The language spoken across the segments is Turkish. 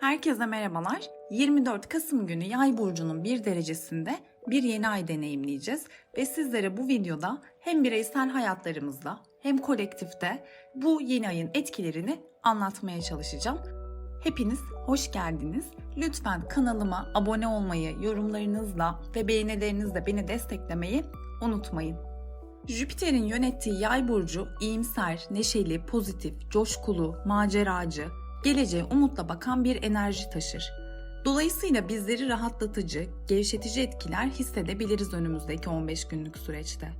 Herkese merhabalar. 24 Kasım günü Yay burcunun bir derecesinde bir yeni ay deneyimleyeceğiz ve sizlere bu videoda hem bireysel hayatlarımızda hem kolektifte bu yeni ayın etkilerini anlatmaya çalışacağım. Hepiniz hoş geldiniz. Lütfen kanalıma abone olmayı, yorumlarınızla ve beğenilerinizle beni desteklemeyi unutmayın. Jüpiter'in yönettiği yay burcu iyimser, neşeli, pozitif, coşkulu, maceracı, geleceğe umutla bakan bir enerji taşır. Dolayısıyla bizleri rahatlatıcı, gevşetici etkiler hissedebiliriz önümüzdeki 15 günlük süreçte.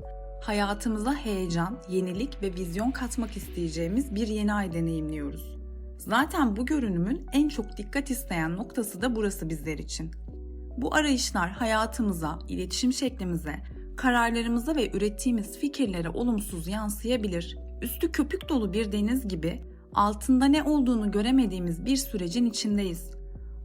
Hayatımıza heyecan, yenilik ve vizyon katmak isteyeceğimiz bir yeni ay deneyimliyoruz. Zaten bu görünümün en çok dikkat isteyen noktası da burası bizler için. Bu arayışlar hayatımıza, iletişim şeklimize, kararlarımıza ve ürettiğimiz fikirlere olumsuz yansıyabilir. Üstü köpük dolu bir deniz gibi altında ne olduğunu göremediğimiz bir sürecin içindeyiz.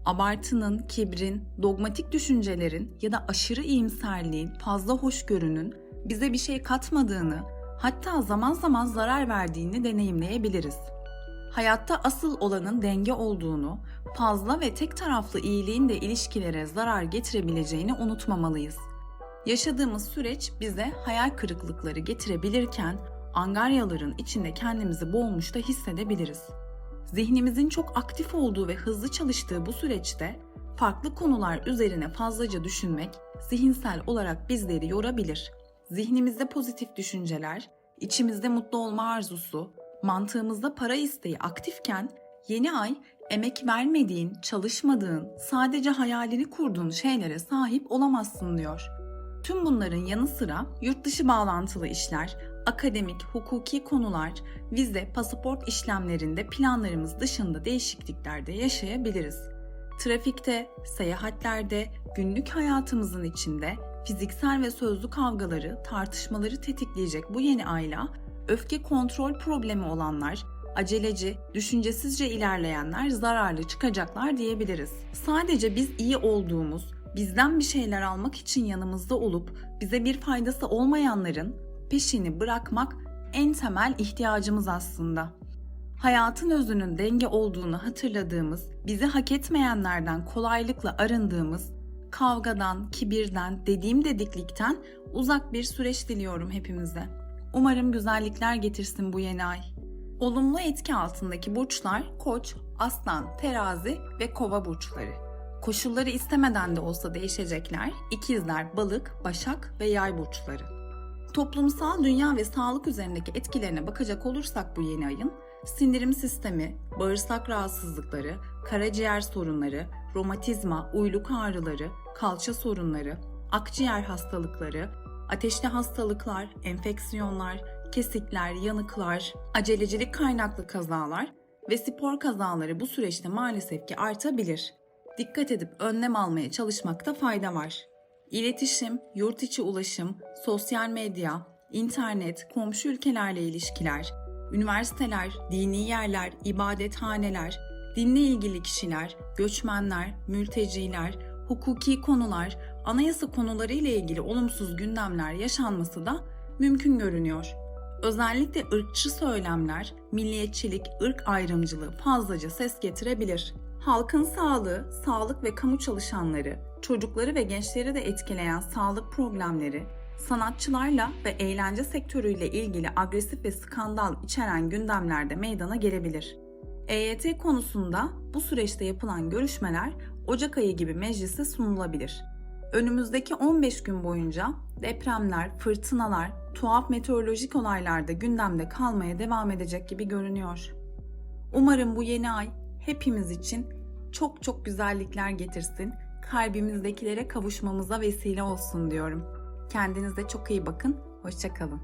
Abartının, kibrin, dogmatik düşüncelerin ya da aşırı iyimserliğin, fazla hoşgörünün bize bir şey katmadığını, hatta zaman zaman zarar verdiğini deneyimleyebiliriz. Hayatta asıl olanın denge olduğunu, fazla ve tek taraflı iyiliğin de ilişkilere zarar getirebileceğini unutmamalıyız. Yaşadığımız süreç bize hayal kırıklıkları getirebilirken angaryaların içinde kendimizi boğulmuş da hissedebiliriz. Zihnimizin çok aktif olduğu ve hızlı çalıştığı bu süreçte farklı konular üzerine fazlaca düşünmek zihinsel olarak bizleri yorabilir. Zihnimizde pozitif düşünceler, içimizde mutlu olma arzusu, mantığımızda para isteği aktifken yeni ay emek vermediğin, çalışmadığın, sadece hayalini kurduğun şeylere sahip olamazsın diyor. Tüm bunların yanı sıra yurt dışı bağlantılı işler, akademik, hukuki konular, vize, pasaport işlemlerinde planlarımız dışında değişiklikler de yaşayabiliriz. Trafikte, seyahatlerde, günlük hayatımızın içinde fiziksel ve sözlü kavgaları, tartışmaları tetikleyecek bu yeni ayla öfke kontrol problemi olanlar, aceleci, düşüncesizce ilerleyenler zararlı çıkacaklar diyebiliriz. Sadece biz iyi olduğumuz, bizden bir şeyler almak için yanımızda olup bize bir faydası olmayanların peşini bırakmak en temel ihtiyacımız aslında. Hayatın özünün denge olduğunu hatırladığımız, bizi hak etmeyenlerden kolaylıkla arındığımız, kavgadan, kibirden, dediğim dediklikten uzak bir süreç diliyorum hepimize. Umarım güzellikler getirsin bu yeni ay. Olumlu etki altındaki burçlar Koç, Aslan, Terazi ve Kova burçları. Koşulları istemeden de olsa değişecekler ikizler, balık, başak ve yay burçları. Toplumsal dünya ve sağlık üzerindeki etkilerine bakacak olursak bu yeni ayın sindirim sistemi, bağırsak rahatsızlıkları, karaciğer sorunları, romatizma, uyluk ağrıları, kalça sorunları, akciğer hastalıkları, ateşli hastalıklar, enfeksiyonlar, kesikler, yanıklar, acelecilik kaynaklı kazalar ve spor kazaları bu süreçte maalesef ki artabilir. Dikkat edip önlem almaya çalışmakta fayda var. İletişim, yurt içi ulaşım, sosyal medya, internet, komşu ülkelerle ilişkiler, üniversiteler, dini yerler, ibadethaneler, dinle ilgili kişiler, göçmenler, mülteciler, hukuki konular, anayasa konuları ile ilgili olumsuz gündemler yaşanması da mümkün görünüyor. Özellikle ırkçı söylemler, milliyetçilik, ırk ayrımcılığı fazlaca ses getirebilir. Halkın sağlığı, sağlık ve kamu çalışanları, çocukları ve gençleri de etkileyen sağlık problemleri, sanatçılarla ve eğlence sektörüyle ilgili agresif ve skandal içeren gündemlerde meydana gelebilir. EYT konusunda bu süreçte yapılan görüşmeler Ocak ayı gibi meclise sunulabilir. Önümüzdeki 15 gün boyunca depremler, fırtınalar, tuhaf meteorolojik olaylar da gündemde kalmaya devam edecek gibi görünüyor. Umarım bu yeni ay hepimiz için çok çok güzellikler getirsin, kalbimizdekilere kavuşmamıza vesile olsun diyorum. Kendinize çok iyi bakın, hoşçakalın.